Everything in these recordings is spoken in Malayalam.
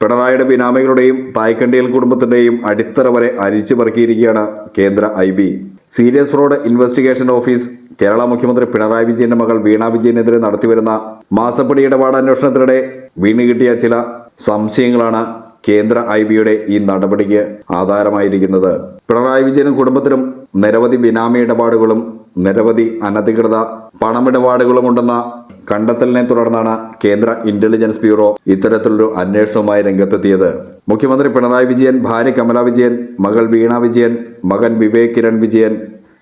പിണറായിയുടെ ബിനാമികളുടെയും തായ്ക്കണ്ടിയൽ കുടുംബത്തിന്റെയും അടിത്തറ വരെ അരിച്ചു പറക്കിയിരിക്കുകയാണ് കേന്ദ്ര I B. Serious fraud investigation office Kerala മുഖ്യമന്ത്രി പിണറായി വിജയന്റെ മകൾ വീണ വിജയനെതിരെ നടത്തിവരുന്ന മാസപ്പടി ഇടപാട് അന്വേഷണത്തിനിടെ വീണ് കിട്ടിയ ചില സംശയങ്ങളാണ് കേന്ദ്ര ഐ ബിയുടെ ഈ നടപടിക്ക് ആധാരമായിരിക്കുന്നത്. പിണറായി വിജയനും കുടുംബത്തിനും നിരവധി ബിനാമി ഇടപാടുകളും നിരവധി അനധികൃത പണമിടപാടുകളും ഉണ്ടെന്ന കണ്ടെത്തലിനെ തുടർന്നാണ് കേന്ദ്ര ഇന്റലിജൻസ് ബ്യൂറോ ഇത്തരത്തിലൊരു അന്വേഷണവുമായി രംഗത്തെത്തിയത്. മുഖ്യമന്ത്രി പിണറായി വിജയൻ ഭാര്യ കമല വിജയൻ മകൾ വീണ വിജയൻ മകൻ വിവേക് കിരൺ വിജയൻ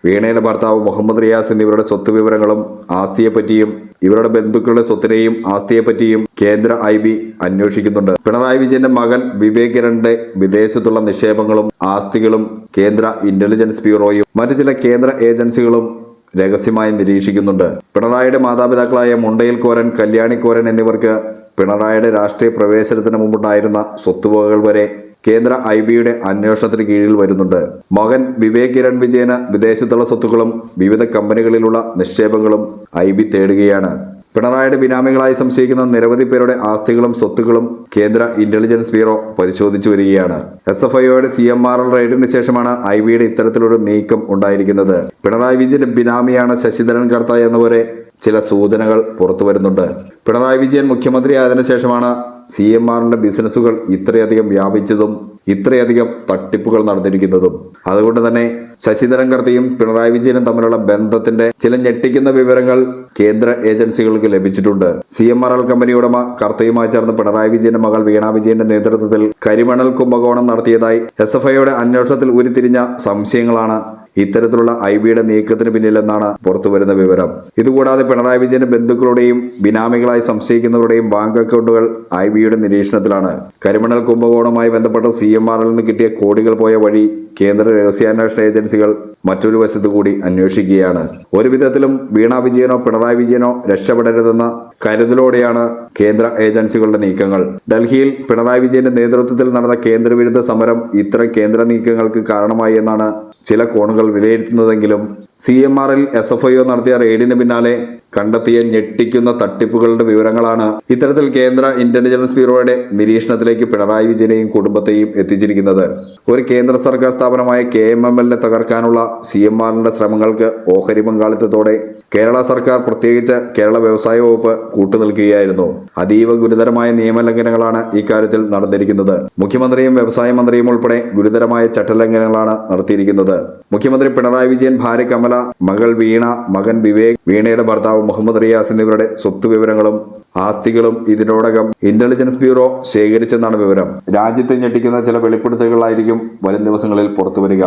വീണയുടെ ഭർത്താവ് മുഹമ്മദ് റിയാസ് എന്നിവരുടെ സ്വത്ത് വിവരങ്ങളും ആസ്തിയെപ്പറ്റിയും ഇവരുടെ ബന്ധുക്കളുടെ സ്വത്തിനെയും ആസ്തിയെപ്പറ്റിയും കേന്ദ്ര ഐ ബി അന്വേഷിക്കുന്നുണ്ട്. പിണറായി വിജയന്റെ മകൻ വിവേക് കിരണിന്റെ വിദേശത്തുള്ള നിക്ഷേപങ്ങളും ആസ്തികളും കേന്ദ്ര ഇന്റലിജൻസ് ബ്യൂറോയും മറ്റു ചില കേന്ദ്ര ഏജൻസികളും രഹസ്യമായി നിരീക്ഷിക്കുന്നുണ്ട്. പിണറായിയുടെ മാതാപിതാക്കളായ മുണ്ടയിൽ കോരൻ കല്യാണി കോരൻ എന്നിവർക്ക് പിണറായിയുടെ രാഷ്ട്രീയ പ്രവേശനത്തിന് മുമ്പുണ്ടായിരുന്ന സ്വത്തുവകകൾ വരെ കേന്ദ്ര ഐ ബിയുടെ അന്വേഷണത്തിന് കീഴിൽ വരുന്നുണ്ട്. മകൻ വിവേക് കിരൺ വിജയന് വിദേശത്തുള്ള സ്വത്തുക്കളും വിവിധ കമ്പനികളിലുള്ള നിക്ഷേപങ്ങളും ഐ ബി തേടുകയാണ്. പിണറായിയുടെ ബിനാമികളായി സംശയിക്കുന്ന നിരവധി പേരുടെ ആസ്തികളും സ്വത്തുക്കളും കേന്ദ്ര ഇന്റലിജൻസ് ബ്യൂറോ പരിശോധിച്ചു വരികയാണ്. എസ് എഫ് ഐയുടെ സി എം ആർ എൽ റെയ്ഡിന് ശേഷമാണ് ഐ ബിയുടെ ഇത്തരത്തിലൊരു നീക്കം ഉണ്ടായിരിക്കുന്നത്. പിണറായി വിജയന്റെ ബിനാമിയാണ് ശശിധരൻ കർത്ത എന്നവരെ ചില സൂചനകൾ പുറത്തു വരുന്നുണ്ട്. പിണറായി വിജയൻ മുഖ്യമന്ത്രിയായതിനു ശേഷമാണ് സി എം ആറിന്റെ ബിസിനസ്സുകൾ ഇത്രയധികം വ്യാപിച്ചതും ഇത്രയധികം തട്ടിപ്പുകൾ നടന്നിരിക്കുന്നതും. അതുകൊണ്ട് തന്നെ ശശിധരൻ കർത്തിയും പിണറായി വിജയനും തമ്മിലുള്ള ബന്ധത്തിന്റെ ചില ഞെട്ടിക്കുന്ന വിവരങ്ങൾ കേന്ദ്ര ഏജൻസികൾക്ക് ലഭിച്ചിട്ടുണ്ട്. C M R L company ഉടമ കർത്തയുമായി ചേർന്ന് പിണറായി വിജയന്റെ മകൾ വീണ വിജയന്റെ നേതൃത്വത്തിൽ കരിമണൽ കുംഭകോണം നടത്തിയതായി എസ് എഫ് ഐയുടെ അന്വേഷണത്തിൽ ഉരുത്തിരിഞ്ഞ സംശയങ്ങളാണ് ഇത്തരത്തിലുള്ള ഐ ബിയുടെ നീക്കത്തിന് പിന്നിലെന്നാണ് പുറത്തുവരുന്ന വിവരം. ഇതുകൂടാതെ പിണറായി വിജയന്റെ ബന്ധുക്കളുടെയും ബിനാമികളായി സംശയിക്കുന്നവരുടെയും ബാങ്ക് അക്കൗണ്ടുകൾ ഐ ബിയുടെ നിരീക്ഷണത്തിലാണ്. കരിമണൽ കുംഭകോണവുമായി ബന്ധപ്പെട്ട സി എം ആറിൽ നിന്ന് കിട്ടിയ കോടികൾ പോയ വഴി കേന്ദ്ര രഹസ്യാന്വേഷണ ഏജൻസികൾ മറ്റൊരു വശത്തു കൂടി അന്വേഷിക്കുകയാണ്. ഒരു വിധത്തിലും വീണ വിജയനോ പിണറായി വിജയനോ രക്ഷപ്പെടരുതെന്ന കരുതലോടെയാണ് കേന്ദ്ര ഏജൻസികളുടെ നീക്കങ്ങൾ. ഡൽഹിയിൽ പിണറായി വിജയന്റെ നേതൃത്വത്തിൽ നടന്ന കേന്ദ്രവിരുദ്ധ സമരം ഇത്തരം കേന്ദ്ര നീക്കങ്ങൾക്ക് കാരണമായി എന്നാണ് ചില കോണുകൾ വിലയിരുത്തുന്നതെങ്കിലും സി എം ആറിൽ എസ് എഫ് ഐ ഒ നടത്തിയ റെയ്ഡിന് പിന്നാലെ കണ്ടെത്തിയ ഞെട്ടിക്കുന്ന തട്ടിപ്പുകളുടെ വിവരങ്ങളാണ് ഇത്തരത്തിൽ കേന്ദ്ര ഇന്റലിജൻസ് ബ്യൂറോയുടെ നിരീക്ഷണത്തിലേക്ക് പിണറായി വിജയനെയും കുടുംബത്തെയും എത്തിച്ചിരിക്കുന്നത്. ഒരു കേന്ദ്ര സർക്കാർ സ്ഥാപനമായ കെ എം എം എല്ലിനെ തകർക്കാനുള്ള സി എം ആറിന്റെ ശ്രമങ്ങൾക്ക് ഓഹരി പങ്കാളിത്തത്തോടെ കേരള സർക്കാർ പ്രത്യേകിച്ച് കേരള വ്യവസായ വകുപ്പ് കൂട്ടുനിൽക്കുകയായിരുന്നു. അതീവ ഗുരുതരമായ നിയമലംഘനങ്ങളാണ് ഇക്കാര്യത്തിൽ നടന്നിരിക്കുന്നത്. മുഖ്യമന്ത്രിയും വ്യവസായ മന്ത്രിയും ഉൾപ്പെടെ ഗുരുതരമായ ചട്ടലംഘനങ്ങളാണ് നടത്തിയിരിക്കുന്നത്. മുഖ്യമന്ത്രി പിണറായി വിജയൻ ഭാര്യ കമല മകൾ വീണ മകൻ വിവേക് വീണയുടെ ഭർത്താവ് മുഹമ്മദ് റിയാസ് എന്നിവരുടെ സ്വത്ത് വിവരങ്ങളും ആസ്തികളും ഇതിനോടകം ഇന്റലിജൻസ് ബ്യൂറോ ശേഖരിച്ചെന്നാണ് വിവരം. രാജ്യത്തെ ഞെട്ടിക്കുന്ന ചില വെളിപ്പെടുത്തലുകളായിരിക്കും വരും ദിവസങ്ങളിൽ പുറത്തുവരിക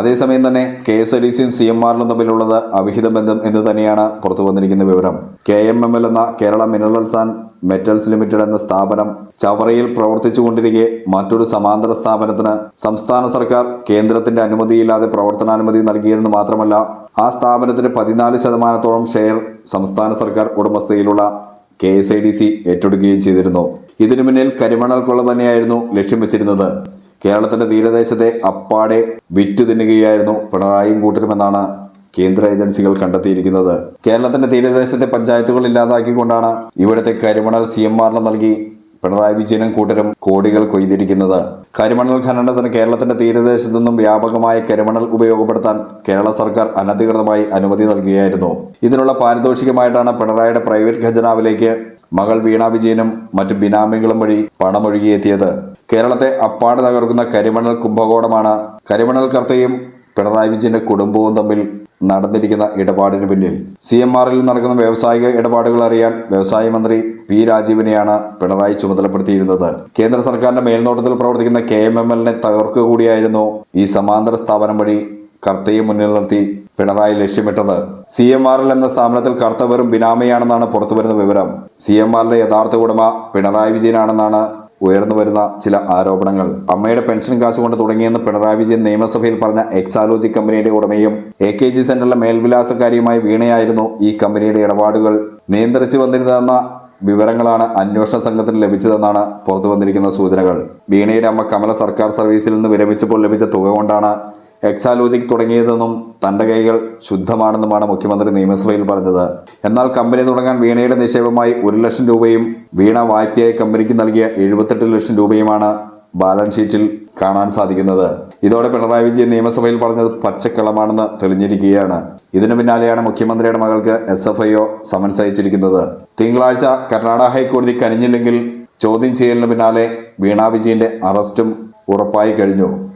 അതേസമയം തന്നെ കെ എസ് ഡി സിയും സി എം ആറിനും തമ്മിലുള്ളത് അവിഹിത ബന്ധം എന്ന് തന്നെയാണ് പുറത്തു വന്നിരിക്കുന്ന വിവരം. കെ എം എം എൽ എന്ന Kerala minerals and metals limited എന്ന സ്ഥാപനം ചവറയിൽ പ്രവർത്തിച്ചുകൊണ്ടിരിക്കെ മറ്റൊരു സമാന്തര സ്ഥാപനത്തിന് സംസ്ഥാന സർക്കാർ കേന്ദ്രത്തിന്റെ അനുമതിയില്ലാതെ പ്രവർത്തനാനുമതി നൽകിയെന്ന് മാത്രമല്ല ആ സ്ഥാപനത്തിന് പതിനാല് ശതമാനത്തോളം ഷെയർ സംസ്ഥാന സർക്കാർ ഉടമസ്ഥയിലുള്ള K S I D C ഏറ്റെടുക്കുകയും ചെയ്തിരുന്നു. ഇതിനു മുന്നിൽ കരിമണൽ കൊള്ള തന്നെയായിരുന്നു ലക്ഷ്യം വെച്ചിരുന്നത്. കേരളത്തിന്റെ തീരദേശത്തെ അപ്പാടെ വിറ്റു തിന്നുകയായിരുന്നു പിണറായിയും കൂട്ടരുമെന്നാണ് കേന്ദ്ര ഏജൻസികൾ കണ്ടെത്തിയിരിക്കുന്നത്. കേരളത്തിന്റെ തീരദേശത്തെ പഞ്ചായത്തുകൾ ഇല്ലാതാക്കിക്കൊണ്ടാണ് ഇവിടുത്തെ കരിമണൽ സി എം ആറിന് നൽകി പിണറായി വിജയനും കൂട്ടരും കോടികൾ കൊയ്തിരിക്കുന്നത്. കരിമണൽ ഖനനത്തിന് കേരളത്തിന്റെ തീരദേശത്തു നിന്നും വ്യാപകമായ കരിമണൽ ഉപയോഗപ്പെടുത്താൻ കേരള സർക്കാർ അനധികൃതമായി അനുമതി നൽകുകയായിരുന്നു ഇതിനുള്ള പാരിതോഷികമായിട്ടാണ് പിണറായിയുടെ പ്രൈവറ്റ് ഖജനാവിലേക്ക് മകൾ വീണ വിജയനും മറ്റ് ബിനാമികളും വഴി പണമൊഴുകിയെത്തിയത്. കേരളത്തെ അപ്പാട് തകർക്കുന്ന കരിമണൽ കുംഭകോണമാണ്. കരിമണൽ കർത്തയും പിണറായി വിജയന്റെ കുടുംബവും തമ്മിൽ നടന്നിരിക്കുന്ന ഇടപാടിന് പിന്നിൽ സി എം ആറിൽ നടക്കുന്ന വ്യാവസായിക ഇടപാടുകൾ അറിയാൻ വ്യവസായ മന്ത്രി പി രാജീവിനെയാണ് പിണറായി ചുമതലപ്പെടുത്തിയിരുന്നത്. കേന്ദ്ര സർക്കാരിന്റെ മേൽനോട്ടത്തിൽ പ്രവർത്തിക്കുന്ന കെ എം എം എല്ലിനെ തകർക്കുക കൂടിയായിരുന്നു ഈ സമാന്തര സ്ഥാപനം വഴി കർത്തയെ മുന്നിൽ നിർത്തി പിണറായി ലക്ഷ്യമിട്ടത്. സി എം ആർ എൽ എന്ന സ്ഥാപനത്തിൽ കർത്ത വെറും ബിനാമിയാണെന്നാണ് പുറത്തുവരുന്ന വിവരം. സി എം ആറിന്റെ യഥാർത്ഥ ഉടമ പിണറായി വിജയനാണെന്നാണ് ഉയർന്നു വരുന്ന ചില ആരോപണങ്ങൾ. അമ്മയുടെ പെൻഷൻ കാശ് കൊണ്ട് തുടങ്ങിയെന്ന് പിണറായി വിജയൻ നിയമസഭയിൽ പറഞ്ഞ എക്സാലോജി കമ്പനിയുടെ ഉടമയും എ കെ ജി സെന്ററിലെ മേൽവിലാസക്കാരിയുമായി വീണയായിരുന്നു ഈ കമ്പനിയുടെ ഇടപാടുകൾ. നിയന്ത്രിച്ചു വന്നിരുന്നതെന്ന വിവരങ്ങളാണ് അന്വേഷണ സംഘത്തിന് ലഭിച്ചതെന്നാണ് പുറത്തു വന്നിരിക്കുന്ന സൂചനകൾ. വീണയുടെ അമ്മ കമല സർക്കാർ സർവീസിൽ നിന്ന് വിരമിച്ചപ്പോൾ ലഭിച്ച തുക കൊണ്ടാണ് എക്സാലോജിക് തുടങ്ങിയതെന്നും തന്റെ കൈകൾ ശുദ്ധമാണെന്നുമാണ് മുഖ്യമന്ത്രി നിയമസഭയിൽ പറഞ്ഞത്. എന്നാൽ കമ്പനി തുടങ്ങാൻ വീണയുടെ നിക്ഷേപമായി ഒരു ലക്ഷം രൂപയും വീണ വായ്പയായി കമ്പനിക്ക് നൽകിയ എഴുപത്തെട്ട് ലക്ഷം രൂപയുമാണ് ബാലൻസ് ഷീറ്റിൽ കാണാൻ സാധിക്കുന്നത്. ഇതോടെ പിണറായി വിജയൻ നിയമസഭയിൽ പറഞ്ഞത് പച്ചക്കളമാണെന്ന് തെളിഞ്ഞിരിക്കുകയാണ്. ഇതിനു പിന്നാലെയാണ് മുഖ്യമന്ത്രിയുടെ മകൾക്ക് S F I O summons അയച്ചിരിക്കുന്നത്. തിങ്കളാഴ്ച കർണാടക ഹൈക്കോടതി കനിഞ്ഞില്ലെങ്കിൽ ചോദ്യം ചെയ്യലിന് പിന്നാലെ വീണാ വിജയന്റെ അറസ്റ്റും ഉറപ്പായി കഴിഞ്ഞു.